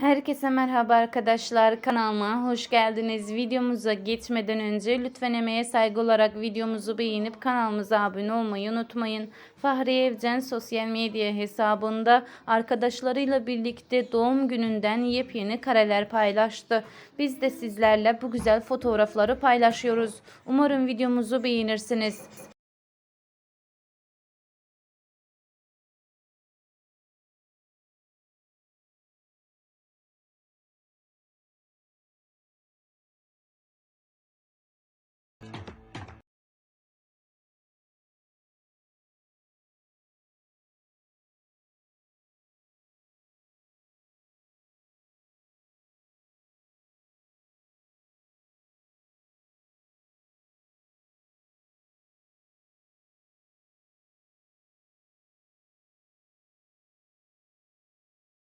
Herkese merhaba arkadaşlar kanalıma hoş geldiniz. Videomuza geçmeden önce lütfen emeğe saygı olarak videomuzu beğenip kanalımıza abone olmayı unutmayın. Fahri Evcen sosyal medya hesabında arkadaşlarıyla birlikte doğum gününden yepyeni kareler paylaştı. Biz de sizlerle bu güzel fotoğrafları paylaşıyoruz. Umarım videomuzu beğenirsiniz.